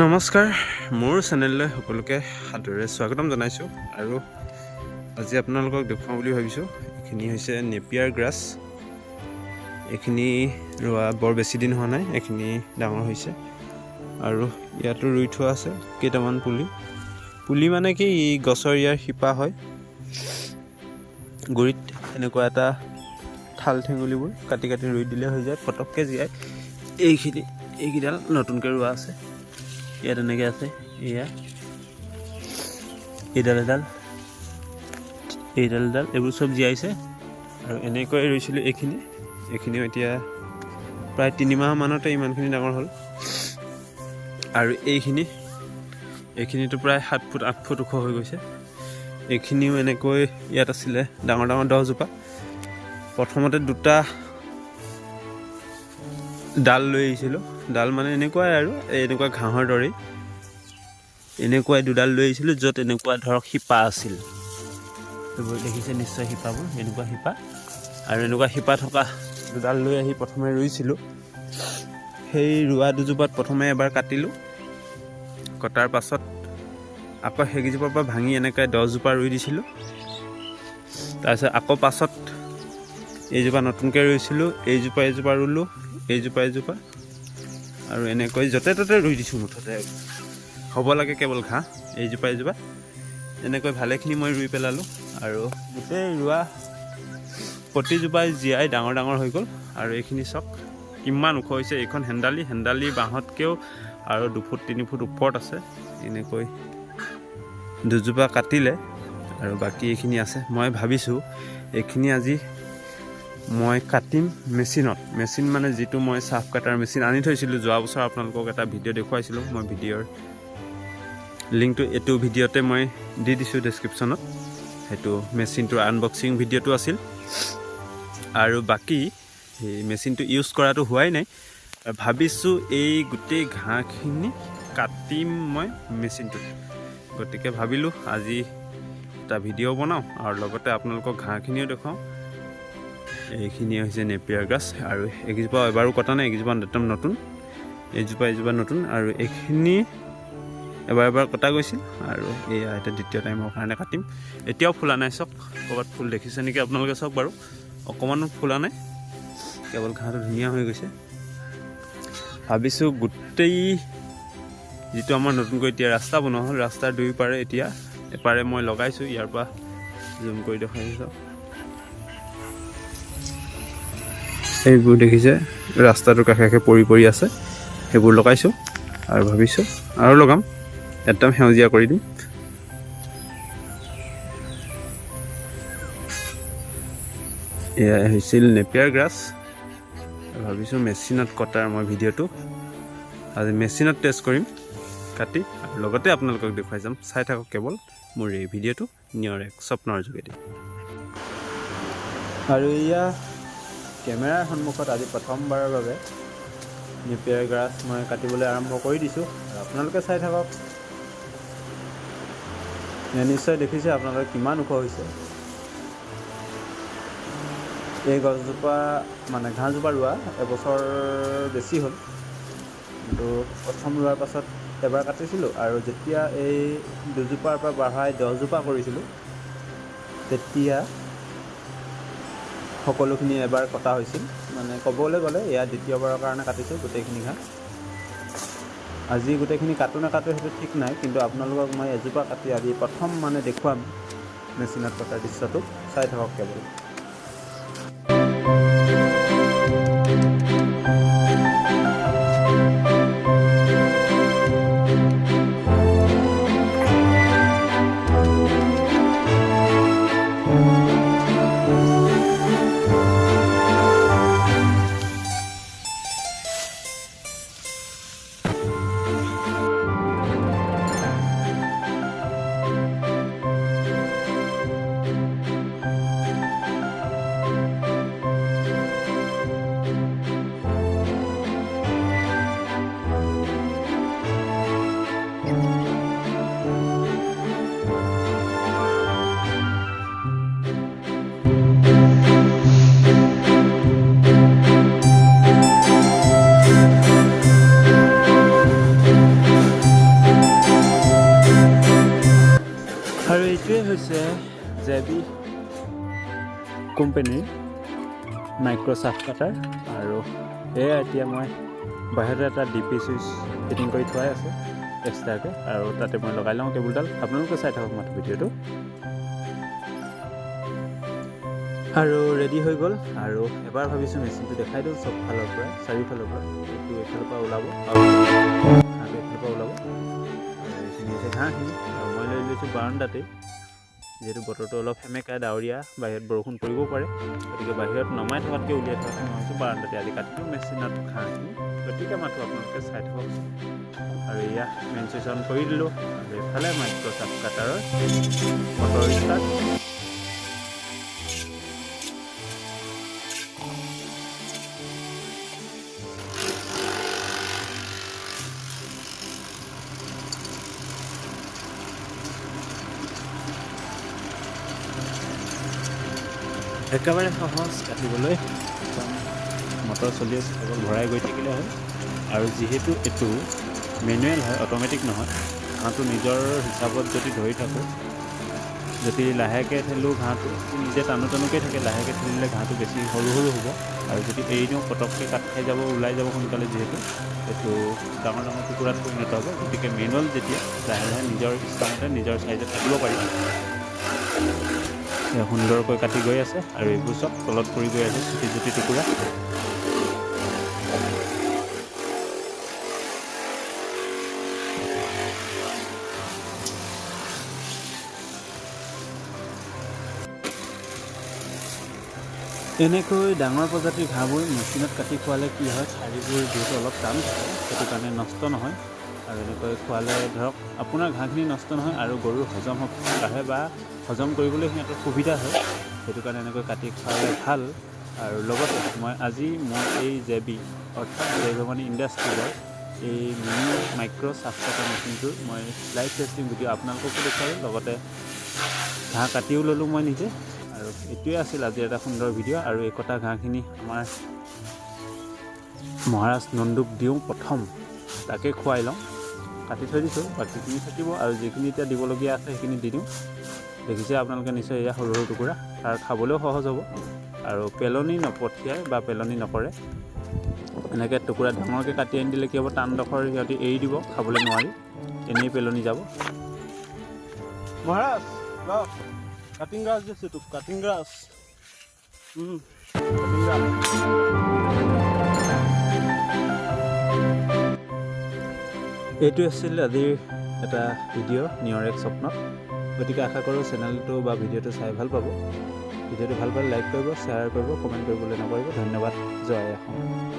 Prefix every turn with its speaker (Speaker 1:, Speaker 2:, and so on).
Speaker 1: নমস্কাৰ মোৰ চেনেললৈ সকলোকে সাদৰে স্বাগতম জনাইছোঁ আৰু আজি আপোনালোকক দেখুৱাওঁ বুলি ভাবিছোঁ এইখিনি হৈছে নেপিয়াৰ গ্ৰাছ। এইখিনি ৰোৱা বৰ বেছি দিন হোৱা নাই এইখিনি ডাঙৰ হৈছে। আৰু ইয়াতো ৰুই থোৱা আছে কেইটামান পুলি। পুলি মানে কি গছৰ ইয়াৰ শিপা হয়। গুৰিত এনেকুৱা এটা ঠাল ঠেঙুলিবোৰ কাটি কাটি ৰুই দিলে হৈ যায় পটককৈ জীয়াই। এইখিনি এইকেইডাল নতুনকৈ ৰোৱা আছে। ইয়াত এনেকৈ আছে, এয়া। এইডাল এডাল এইডাল এডাল এইবোৰ চব জীয়াইছে। আৰু এনেকৈ ৰুইছিলোঁ এইখিনি। এইখিনিও এতিয়া প্ৰায় তিনিমাহ মানতে ইমানখিনি ডাঙৰ হ'ল। আৰু এইখিনি, এইখিনিতো প্ৰায় সাত ফুট, আঠ ফুট ওখ হৈ গৈছে। এইখিনিও এনেকৈ ইয়াত আছিলে, ডাঙৰ ডাঙৰ দহজোপা। প্ৰথমতে দুটা ডাল লৈ আহিছিলোঁ। ডাল মানে এনেকুৱাই আৰু এনেকুৱা ঘাঁহৰ দৰেই। এনেকুৱাই দুডাল লৈ আহিছিলোঁ য'ত এনেকুৱা ধৰক শিপা আছিল। এইবোৰ দেখিছে নিশ্চয় শিপাবোৰ এনেকুৱা শিপা। আৰু এনেকুৱা শিপা থকা দুডাল লৈ আহি প্ৰথমে ৰুইছিলোঁ। সেই ৰোৱা দুজোপাত প্ৰথমে এবাৰ কাটিলোঁ। কটাৰ পাছত আকৌ সেইকেইজোপাৰ পৰা ভাঙি এনেকৈ দহজোপা ৰুই দিছিলোঁ। তাৰপিছত আকৌ পাছত এইজোপা নতুনকৈ ৰুইছিলোঁ এইজোপা এইজোপা ৰুলোঁ এইজোপা এইজোপা আৰু এনেকৈ য'তে ত'তে ৰুই দিছোঁ মুঠতে। হ'ব লাগে কেৱল ঘাঁহ এইজোপা এইজোপা এনেকৈ ভালেখিনি মই ৰুই পেলালোঁ আৰু গোটেই ৰোৱা প্ৰতিজোপাই জীয়াই ডাঙৰ ডাঙৰ হৈ গ'ল। আৰু এইখিনি চাওক কিমান ওখ হৈছে এইখন হেন্দালি। হেন্দালি বাঁহতকৈও আৰু দুফুট তিনি ফুট ওপৰত আছে। এনেকৈ দুজোপা কাটিলে আৰু বাকী এইখিনি আছে। মই ভাবিছোঁ এইখিনি আজি মই কাটিম মেচিনত। মেচিন মানে যিটো মই চাফ কাটাৰ মেচিন আনি থৈছিলোঁ। যোৱা বছৰ আপোনালোকক এটা ভিডিঅ' দেখুৱাইছিলোঁ, মই ভিডিঅ'ৰ লিংকটো এইটো ভিডিঅ'তে মই দি দিছোঁ ডেছক্ৰিপশ্যনত সেইটো মেচিনটোৰ আনবক্সিং ভিডিঅ'টো আছিল। আৰু বাকী এই মেচিনটো ইউজ কৰাটো হোৱাই নাই। ভাবিছোঁ এই গোটেই ঘাঁহখিনি কাটিম মই মেচিনটোত। গতিকে ভাবিলোঁ আজি এটা ভিডিঅ' বনাওঁ। আৰু লগতে আপোনালোকক ঘাঁহখিনিও দেখুৱাওঁ। এইখিনি হৈছে নেপিয়াৰ গাছ আৰু এইকেইজোপা এবাৰো কটা নাই এইকেইজোপা একদম নতুন এইজোপা এইজোপা নতুন আৰু এইখিনি এবাৰ এবাৰ কটা গৈছিল আৰু এয়া এতিয়া দ্বিতীয় টাইমৰ কাৰণে কাটিম। এতিয়াও ফুলা নাই চাওক ক'ৰবাত ফুল দেখিছে নেকি আপোনালোকে চাওক বাৰু? অকণমানো ফুলা নাই কেৱল ঘাঁহটো ধুনীয়া হৈ গৈছে। ভাবিছোঁ গোটেই যিটো আমাৰ নতুনকৈ এতিয়া ৰাস্তা বনোৱা হ'ল ৰাস্তাৰ দুয়োপাৰে এতিয়া এপাৰে মই লগাইছোঁ ইয়াৰ পৰা জুম কৰি দেখুৱাইছোঁ চাওক এইবোৰ দেখিছে ৰাস্তাটোৰ কাষে কাষে পৰি পৰি আছে, সেইবোৰ লগাইছোঁ আৰু ভাবিছোঁ আৰু লগাম, একদম সেউজীয়া কৰি দিম। এয়া হৈছিল নেপিয়াৰ গ্ৰাছ। ভাবিছোঁ মেচিনত কটাৰ মই ভিডিঅ'টো। আজি মেচিনত টেষ্ট কৰিম, কাটি আৰু লগতে আপোনালোকক দেখুৱাই যাম। চাই থাকক কেৱল মোৰ এই ভিডিঅ'টো, নিয়ৰ এক স্বপ্নৰ যোগেদি। আৰু এয়া কেমেৰাৰ সন্মুখত আজি প্ৰথমবাৰৰ বাবে নেপিয়াৰ গ্ৰাছ মই কাটিবলৈ আৰম্ভ কৰি দিছোঁ। আপোনালোকে চাই থাকক। নিশ্চয় দেখিছে আপোনালোকে কিমান ওখ হৈছে। এই গছজোপা মানে ঘাঁহজোপা ৰোৱা এবছৰ বেছি হ'ল। কিন্তু প্ৰথম ৰোৱাৰ পাছত এবাৰ কাটিছিলোঁ আৰু যেতিয়া এই দুজোপাৰ পৰা বঢ়াই দহজোপা কৰিছিলোঁ তেতিয়া সকলোখিনি এবাৰ কটা হৈছিল। মানে ক'বলৈ গ'লে এয়া দ্বিতীয়বাৰৰ কাৰণে কাটিছোঁ গোটেইখিনি ঘাঁহ। আজি গোটেইখিনি কাটো নাকাটো সেইটো ঠিক নাই কিন্তু আপোনালোকক মই এজোপা কাটি আজি প্ৰথম মানে দেখুৱাম মেচিনত কটাৰ দৃশ্যটো। চাই থাকক কেৱল।
Speaker 2: হৈছে জে বি কোম্পেনীৰ চাফ কাটাৰ আৰু এয়া এতিয়া মই বাহিৰতে এটা ডি পি চুইচ ফিটিং কৰি থোৱাই আছে এক্সট্ৰাকৈ আৰু তাতে মই লগাই লওঁ কেবুলডাল। আপোনালোকে চাই থাকক মাথো ভিডিঅ'টো। আৰু ৰেডি হৈ গ'ল আৰু এবাৰ ভাবিছোঁ মেচিনটো দেখাই দিওঁ চবফালৰ পৰা চাৰিওফালৰ পৰা এইটো এইফালৰ পৰা ওলাব আৰু এইফালৰ পৰা ওলাব। ঘাঁহখিনি আৰু মই লৈ লৈছোঁ বাৰণ্ডাতেই। যিহেতু বতৰটো অলপ সেমেকা ডাৱৰীয়া, বাহিৰত বৰষুণ পৰিবও পাৰে। গতিকে বাহিৰত নমাই থকাতকৈ উলিয়াই থকাকৈ মই ভাবিছোঁ বাৰাণ্ডাতে। আজি কাটিলোঁ মেচিনত ঘাঁহখিনি গতিকে মাথো আপোনালোকে চাই থাকক। আৰু এয়া মেন চুইচ কৰি দিলোঁ। আৰু এইফালে মাইক্ৰ'চাফ কাটাৰৰ মটৰ ষ্টাৰ্ট একেবাৰে সহজ কাটিবলৈ মটৰ চলি আছে, কেৱল ভৰাই গৈ থাকিলে হয় আৰু যিহেতু এইটো মেনুৱেল হয় অট'মেটিক নহয়, ঘাঁহটো নিজৰ হিচাপত যদি ধৰি থাকোঁ, যদি লাহেকৈ ঠেলোঁ ঘাঁহটো নিজে টানো টানোকৈ থাকে, লাহেকৈ ঠেলিলে ঘাঁহটো বেছি সৰু সৰু হ'ব। আৰু যদি এৰি দিওঁ, পটককৈ কাট খাই যাব, ওলাই যাব সোনকালে যিহেতু, এইটো ডাঙৰ ডাঙৰ টুকুৰাত পৰিণত হ'ব। গতিকে মেনুৱেল যেতিয়া লাহে লাহে নিজৰ ইচ্ছামতে, নিজৰ চাইজত কাটিব পাৰি এয়া সুন্দৰকৈ কাটি গৈ আছে আৰু এইবোৰ চব তলত পৰি গৈ আছে চুটি চুটি টুকুৰা। এনেকৈ ডাঙৰ প্ৰজাতিৰ ঘাঁহবোৰ মেচিনত কাটি খোৱালে কি হয়? ঠাৰিবোৰ যিহেতু অলপ টান থাকে সেইটো কাৰণে নষ্ট নহয়। আৰু এনেকৈ খোৱালে ধৰক আপোনাৰ ঘাঁহখিনি নষ্ট নহয় আৰু গৰুৰ হজম শক্তি বাঢ়ে বা হজম কৰিবলৈ সিহঁতৰ সুবিধা হয়। সেইটো কাৰণে এনেকৈ কাটি খোৱালে ভাল। আৰু লগতে মই আজি মোৰ এই জে বি অৰ্থাৎ জয়ভৱানী ইণ্ডাষ্ট্ৰিজৰ এই মিনি মাইক্ৰ' চাফ কটা মেচিনটোৰ মই লাইভ টেষ্টিং ভিডিঅ' আপোনালোককো দেখুৱালোঁ। লগতে ঘাঁহ কাটিও ল'লোঁ মই নিজে। আৰু এইটোৱে আছিল আজিৰ এটা সুন্দৰ ভিডিঅ' আৰু এই কটা ঘাঁহখিনি আমাৰ মহাৰাজ নন্দুক দিওঁ প্ৰথম। তাকে খুৱাই লওঁ। কাটি থৈ দিছোঁ বাকীখিনি থাকিব আৰু যিখিনি এতিয়া দিবলগীয়া আছে সেইখিনি দি দিওঁ। দেখিছে আপোনালোকে নিশ্চয় এয়া সৰু সৰু টুকুৰা আৰু খাবলৈও সহজ হ'ব। আৰু পেলনি নপঠিয়াই বা পেলনি নকৰে। এনেকৈ টুকুৰা ডাঙৰকৈ কাটি আনি দিলে কি হ'ব টানডোখৰ সিহঁতি এৰি দিব খাবলৈ নোৱাৰি। এনেই পেলনি যাব।
Speaker 1: মহাৰাজ কাটিং গ্ৰাছ দিছোঁ তোক কাটিং গ্ৰাছ কাটিং গ্ৰাছ
Speaker 2: এইটো আছিল আজিৰ এটা ভিডিঅ' নিয়ৰ এক স্বপ্নত গতিকে আশা কৰোঁ চেনেলটো বা ভিডিঅ'টো চাই ভালো পাব। ভিডিঅ'টো ভালো পালে লাইক কৰিব, শ্বেয়াৰ কৰিব, কমেণ্ট কৰিবলৈ নকৰিব। ধন্যবাদ। জয় অসম।